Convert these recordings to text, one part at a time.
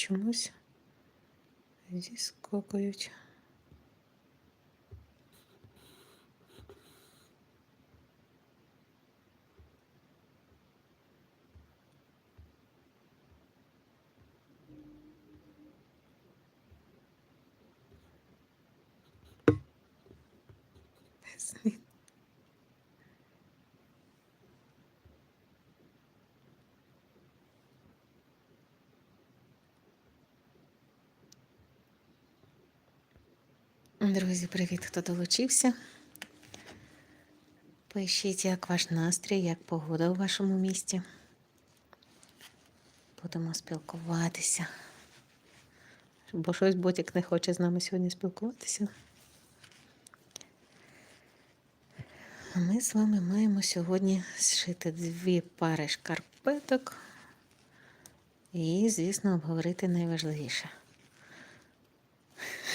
чомусь зіскокують. Друзі, привіт, хто долучився. Пишіть, як ваш настрій, як погода у вашому місті. Будемо спілкуватися. Бо щось Ботік не хоче з нами сьогодні спілкуватися. Ми з вами маємо сьогодні зшити дві пари шкарпеток і, звісно, обговорити найважливіше.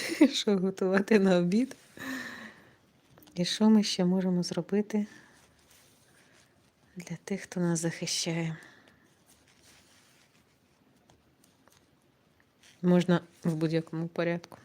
Що готувати на обід? І що ми ще можемо зробити для тих, хто нас захищає? Можна в будь-якому порядку.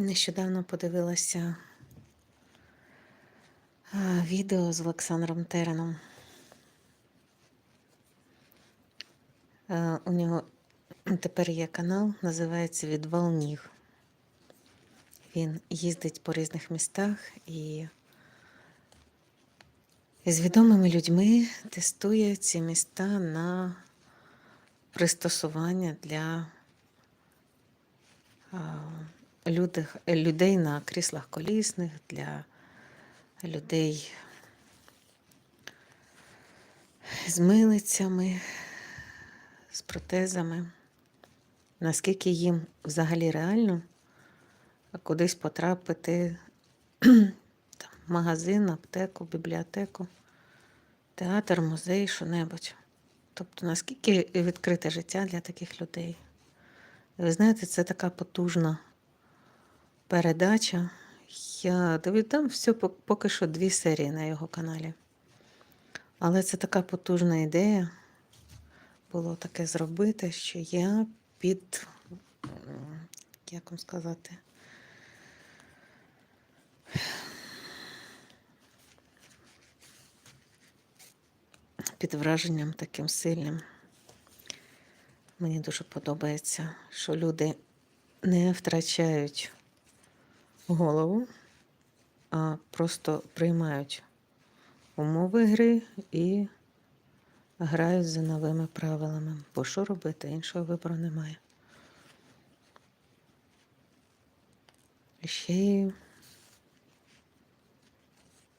Нещодавно подивилася відео з Олександром Тереном. У нього тепер є канал, називається Відвал Ніг. Він їздить по різних містах і з відомими людьми тестує ці міста на пристосування для людих, людей на кріслах колісних, для людей з милицями, з протезами. Наскільки їм взагалі реально кудись потрапити там, в магазин, аптеку, бібліотеку, театр, музей, що-небудь. Тобто, наскільки відкрите життя для таких людей. Ви знаєте, це така потужна передача. Я там все поки що дві серії на його каналі. Але це така потужна ідея було таке зробити, що я під, як вам сказати, під враженням таким сильним. Мені дуже подобається, що люди не втрачають голову, а просто приймають умови гри і грають за новими правилами. Бо що робити? Іншого вибору немає. Ще й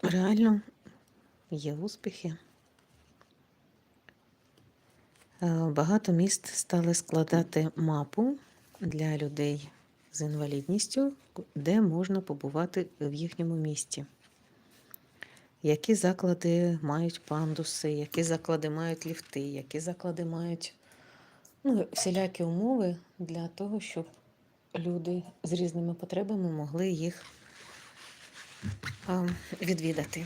реально є успіхи. Е, Багато міст стали складати мапу для людей з інвалідністю, де можна побувати в їхньому місті. Які заклади мають пандуси, які заклади мають ліфти, які заклади мають ну, всілякі умови для того, щоб люди з різними потребами могли їх а, відвідати.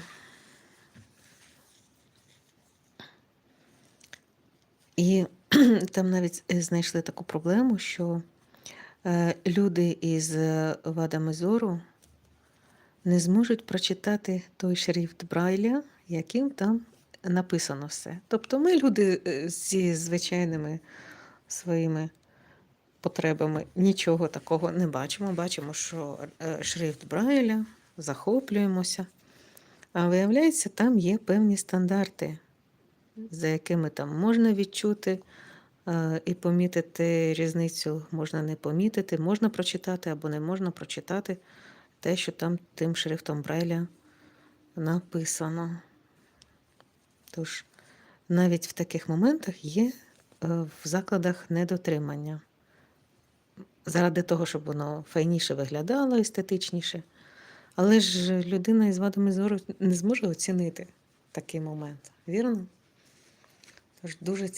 І там навіть е, знайшли таку проблему, що люди із е, вадами зору не зможуть прочитати той шрифт Брайля, яким там написано все. Тобто ми, люди е, зі звичайними своїми потребами, нічого такого не бачимо. Бачимо, що е, шрифт Брайля, захоплюємося. А виявляється, там є певні стандарти, за якими там можна відчути е, і помітити різницю, можна не помітити, можна прочитати або не можна прочитати те, що там тим шрифтом Брайля написано. Тож, навіть в таких моментах є е, в закладах недотримання. Заради того, щоб воно файніше виглядало, естетичніше. Але ж людина із вадами зору не зможе оцінити такий момент, вірно? Тож дуже